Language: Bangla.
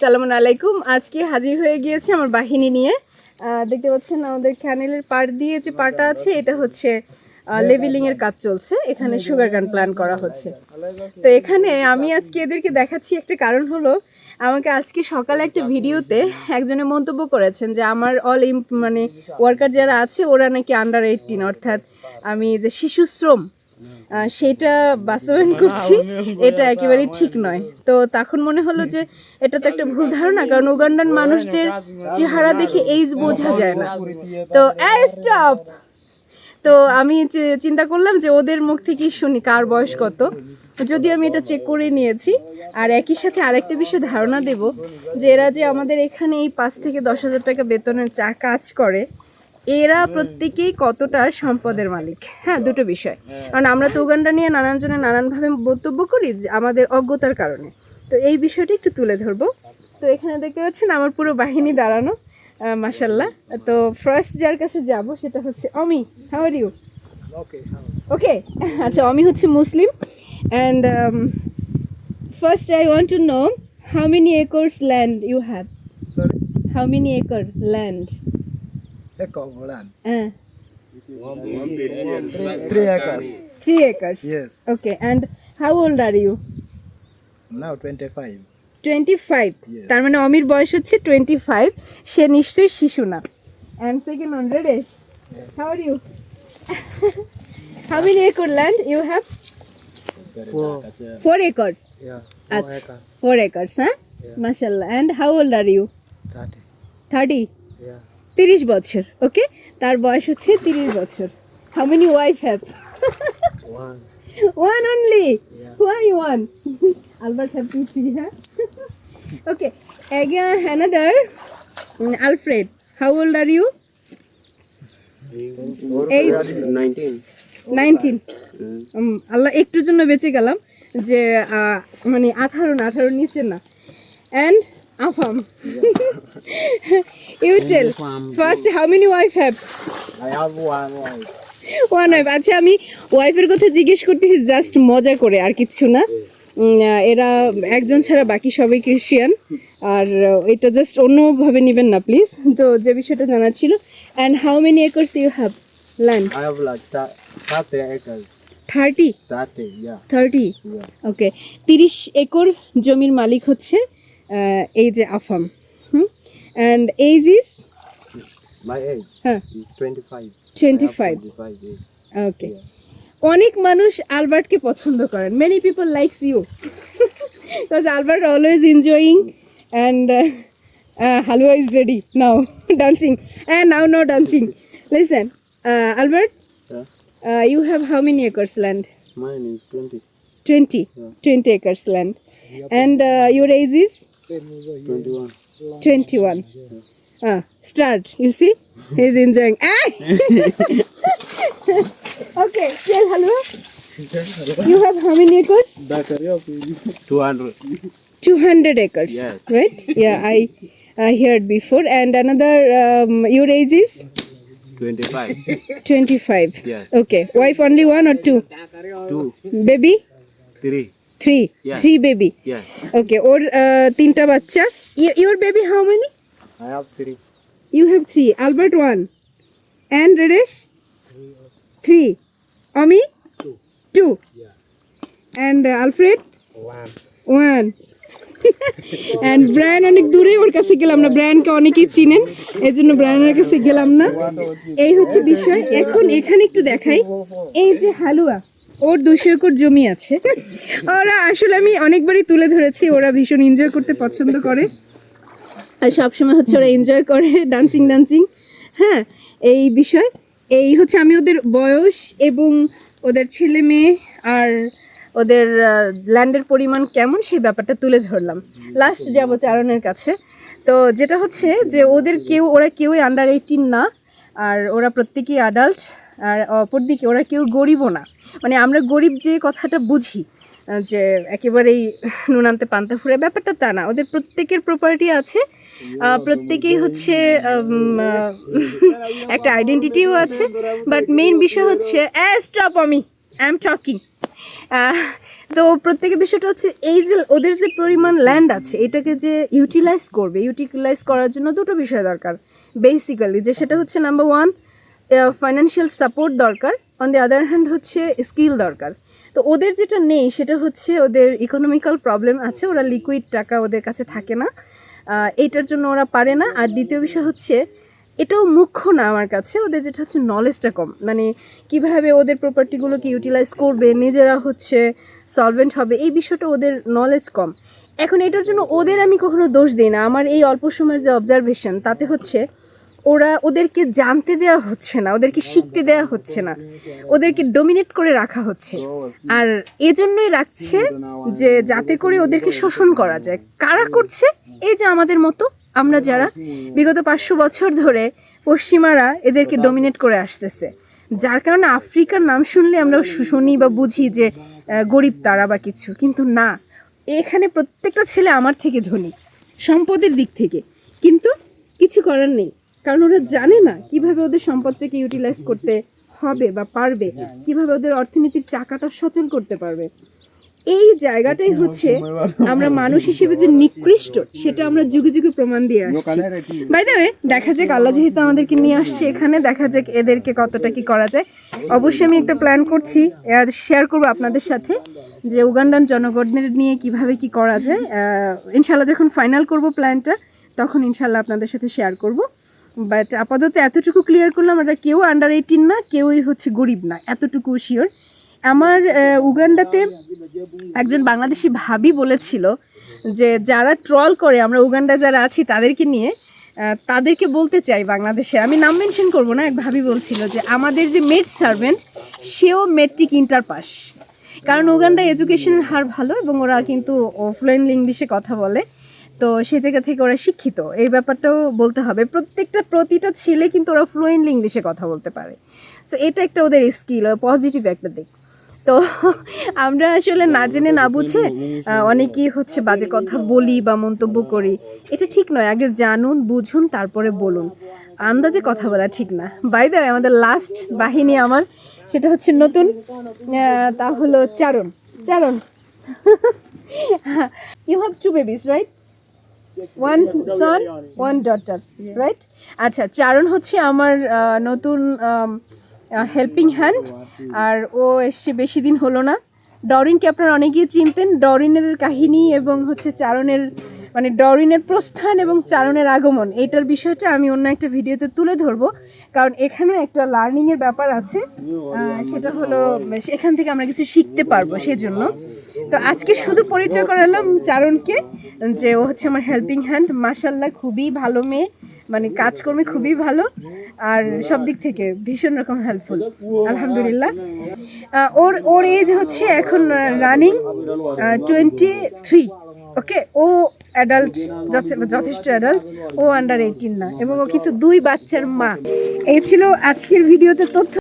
সালামুন আলাইকুম। আজকে হাজির হয়ে গিয়েছে আমার বাহিনী নিয়ে। দেখতে পাচ্ছেন আমাদের ক্যানেলের পার দিয়ে যে পাটা আছে, এটা হচ্ছে লেভেলিং এর কাজ চলছে। এখানে সুগার গান প্ল্যান করা হচ্ছে। তো এখানে আমি আজকে এদেরকে দেখাচ্ছি একটা কারণ হলো, আমাকে আজকে সকালে একটা ভিডিওতে একজনে মন্তব্য করেছেন যে আমার অল মানে ওয়ার্কার যারা আছে, ওরা নাকি আন্ডার এইটিন অর্থাৎ আমি যে শিশু শ্রম সেটা বাস্তবায়ন করছি। এটা একেবারেই ঠিক নয়। তো তখন মনে হলো যে এটা তো একটা ভুল ধারণা কারণ উগান্ডান মানুষদের চেহারা দেখে এইজ বোঝা যায় না। তো স্টপ তো আমি চিন্তা করলাম যে ওদের মুখ থেকেই শুনি কার বয়স কত। যদি আমি এটা চেক করে নিয়েছি আর একই সাথে আরেকটা বিষয় ধারণা দেব যে এরা যে আমাদের এখানে এই পাঁচ থেকে দশ হাজার টাকা বেতনের চা কাজ করে এরা প্রত্যেকেই কতটা সম্পদের মালিক? হ্যাঁ দুটো বিষয়। কারণ আমরা তো উগান্ডা নিয়ে নানান জনে নানানভাবে মন্তব্য করি যে আমাদের অজ্ঞতার কারণে। তো এই বিষয়টি একটু তুলে ধরবো। তো এখানে দেখতে পাচ্ছেন আমার পুরো বাহিনী দাঁড়ানো মাসাল্লাহ তো ফার্স্ট যার কাছে যাব সেটা হচ্ছে Omi. How are you okay আচ্ছা অমি হচ্ছে Muslim. And first I want to know how many acres land you have. How many acre land Land. হ্যাঁ Three, three acres. Yes. Okay and how old are you Now 25. Twenty five Yes. তার মানে অমির বয়স হচ্ছে টোয়েন্টি ফাইভ সে নিশ্চয়ই শিশু না and second hundred S how are you how many acre land you have four acre Yeah. আচ্ছা ফোর একর্স হ্যাঁ মাশাল্লাহ and how old are you 30. Thirty Yeah. তিরিশ বছর ওকে? তার বয়স হচ্ছে তিরিশ বছর। How many wife have one only why one Albert have two see হ্যাঁ okay another Alfred how old are you age 19 nineteen আল্লাহ একটুর জন্য বেঁচে গেলাম যে মানে আঠারো না আঠারো নিচে না। And Afam you tell first how many wife have I have one wife. One wife আচ্ছা আমি ওয়াইফের কথা জিজ্ঞেস করতেছি জাস্ট মজা করে আর কিচ্ছু না। এরা একজন ছাড়া বাকি সবাই ক্রিশ্চিয়ান আর এটা জাস্ট অন্যভাবে নেবেন না প্লিজ তো যে বিষয়টা জানা ছিল and how many acres you have land I have like thir- 30 acres. Thirty 30, yeah. Thirty Yeah. Okay তিরিশ একর জমির মালিক হচ্ছে এই যে Afam hmm and age is My age হ্যাঁ is 25. Twenty five 25 years. Okay অনেক মানুষ আলবার্টকে পছন্দ করেন। Many people likes you because Albert always enjoying and halwa is ready now dancing and now now dancing listen Albert Yeah. You have how many acres land Mine is 20. 20 20 acres land. And uh, your age is? 21. 21. Ah, start. You see? He's enjoying. Ah! okay, tell hello. You have how many acres? 200. 200 acres, yes. right? Yeah, I I heard before. And another, um, your age is? 25. 25. Yes. Okay. Wife only one or two? Two. Baby? Three. Three. Yes. Three baby. Yes. Okay. Or uh, tinta bachcha? Your baby how many I have three. You have three Albert one and রেরেশ three Omi two and Alfred One. One and Brian অনেক দূরে ওর কাছে গেলাম না। ব্রায়ানকে অনেকেই চিনেন। এই জন্য ব্রায়ানের কাছে গেলাম না। এই হচ্ছে বিষয়। এখন এখানে একটু দেখাই। এই যে হালুয়া ওর দুশো একর জমি আছে। ওরা আসলে আমি অনেকবারই তুলে ধরেছি। ওরা ভীষণ এনজয় করতে পছন্দ করে। আর সবসময় হচ্ছে ওরা এনজয় করে ডান্সিং ডান্সিং হ্যাঁ এই বিষয়। এই হচ্ছে আমি ওদের বয়স এবং ওদের ছেলে মেয়ে আর ওদের ল্যান্ডের পরিমাণ কেমন সেই ব্যাপারটা তুলে ধরলাম। লাস্ট যাব চারণের কাছে। তো যেটা হচ্ছে যে ওদের কেউ ওরা কেউই আন্ডার এইটিন না আর ওরা প্রত্যেকেই অ্যাডাল্ট আর অপরদিকে ওরা কেউ গরিবও না। মানে আমরা গরিব যে কথাটা বুঝি যে একেবারেই নুনান্তে পান্তা ফুরে ব্যাপারটা তা না। ওদের প্রত্যেকের প্রপার্টি আছে। প্রত্যেকেই হচ্ছে একটা আইডেন্টিটিও আছে। বাট মেইন বিষয় হচ্ছে স্টপ আমি। আই এম টকিং তো প্রত্যেকের বিষয়টা হচ্ছে এই যে ওদের যে পরিমাণ ল্যান্ড আছে এটাকে যে ইউটিলাইজ করবে ইউটিলাইজ করার জন্য দুটো বিষয় দরকার। বেসিক্যালি যে সেটা হচ্ছে নাম্বার ওয়ান ফাইন্যান্সিয়াল সাপোর্ট দরকার। অন দি আদার হ্যান্ড হচ্ছে স্কিল দরকার। তো ওদের যেটা নেই সেটা হচ্ছে ওদের ইকোনমিক্যাল প্রবলেম আছে ওরা লিকুইড টাকা ওদের কাছে থাকে না। আহ, এইটার জন্য ওরা পারে না। আর দ্বিতীয় বিষয় হচ্ছে এটাও মুখ্য না আমার কাছে ওদের যেটা হচ্ছে নলেজটা কম। মানে কীভাবে ওদের প্রপার্টিগুলোকে ইউটিলাইজ করবে নিজেরা হচ্ছে সলভেন্ট হবে এই বিষয়টা ওদের নলেজ কম। এখন এটার জন্য ওদের আমি কখনো দোষ দিই না। আমার এই অল্প সময়ের যে অবজারভেশন তাতে হচ্ছে ওরা ওদেরকে জানতে দেওয়া হচ্ছে না, ওদেরকে শিখতে দেওয়া হচ্ছে না, ওদেরকে ডোমিনেট করে রাখা হচ্ছে। আর এজন্যই রাখছে যে যাতে করে ওদেরকে শোষণ করা যায়। কারা করছে? এই যে আমাদের মতো, আমরা যারা বিগত পাঁচশো বছর ধরে পশ্চিমারা এদেরকে ডোমিনেট করে আসতেছে। যার কারণে আফ্রিকার নাম শুনলে আমরা শুনি বা বুঝি যে গরিব তারা বা কিছু, কিন্তু না। এখানে প্রত্যেকটা ছেলে আমার থেকে ধনী, সম্পদের দিক থেকে। কিন্তু কিছু করার নেই। কারণ ওরা জানে না কীভাবে ওদের সম্পদটাকে ইউটিলাইজ করতে হবে বা পারবে, কীভাবে ওদের অর্থনীতির চাকাটা সচল করতে পারবে। এই জায়গাটাই হচ্ছে আমরা মানুষ হিসেবে যে নিকৃষ্ট, সেটা আমরা যুগে যুগে প্রমাণ দিয়ে আসছি। বাই ওয়ে দেখা যাক, আল্লাহ যেহেতু আমাদেরকে নিয়ে আসছে এখানে, দেখা যাক এদেরকে কতটা কি করা যায়। অবশ্যই আমি একটা প্ল্যান করছি শেয়ার করব আপনাদের সাথে যে উগান্ডান জনগণের নিয়ে কীভাবে কি করা যায়। ইনশাল্লাহ যখন ফাইনাল করব প্ল্যানটা তখন ইনশাল্লাহ আপনাদের সাথে শেয়ার করব। বাট আপাতত এতটুকু ক্লিয়ার করলাম, আমরা কেউ আন্ডার এইটিন না, কেউই হচ্ছে গরিব না, এতটুকু শিওর আমার উগান্ডাতে একজন বাংলাদেশি ভাবি বলেছিল যে যারা ট্রল করে, আমরা উগান্ডা যারা আছি তাদেরকে নিয়ে তাদেরকে বলতে চাই বাংলাদেশে। আমি নাম মেনশন করব না, এক ভাবি বলছিল যে আমাদের যে মেড সার্ভেন্ট সেও মেট্রিক ইন্টার পাস কারণ উগান্ডা এডুকেশনের হার ভালো এবং ওরা কিন্তু ফ্লুয়েন্টলি ইংলিশে কথা বলে। তো সে জায়গা থেকে ওরা শিক্ষিত। এই ব্যাপারটাও বলতে হবে। প্রত্যেকটা, প্রতিটা ছেলে কিন্তু ওরা ফ্লুয়েন্টলি ইংলিশে কথা বলতে পারে। সো এটা একটা ওদের স্কিল পজিটিভ একটা দিক। তো আমরা আসলে না জেনে, না বুঝে অনেকেই হচ্ছে বাজে কথা বলি বা মন্তব্য করি। এটা ঠিক নয়। আগে জানুন, বুঝুন, তারপরে বলুন। আন্দাজে কথা বলা ঠিক না। বাই দ্য আমাদের লাস্ট বাহিনী আমার, সেটা হচ্ছে নতুন। তা হলো Charan. Charan. You have two babies right one son one daughter right আচ্ছা চারণ হচ্ছে আমার নতুন হেল্পিং হ্যান্ড আর ও এসছে বেশি দিন হলো না। ডরিনকে আপনারা অনেকেই চিনতেন, ডরিনের কাহিনী এবং হচ্ছে চারণের মানে ডরিনের প্রস্থান এবং চারণের আগমন, এইটার বিষয়টা আমি অন্য একটা ভিডিওতে তুলে ধরবো। কারণ এখানেও একটা লার্নিংয়ের ব্যাপার আছে। সেটা হলো, এখান থেকে আমরা কিছু শিখতে পারব, সেজন্য। তো আজকে শুধু পরিচয় করালাম চারণকে যে ও হচ্ছে আমার হেল্পিং হ্যান্ড মাসাল্লাহ খুবই ভালো মেয়ে। মানে কাজকর্মে খুবই ভালো। আর সব দিক থেকে ভীষণ রকম হেল্পফুল আলহামদুলিল্লাহ। ওর ওর এজ হচ্ছে এখন রানিং টোয়েন্টি থ্রি ওকে ও অ্যাডাল্ট যথেষ্ট অ্যাডাল্ট ও আন্ডার এইটিন না। এবং ও কিন্তু দুই বাচ্চার মা। এই ছিল আজকের ভিডিওতে তথ্য।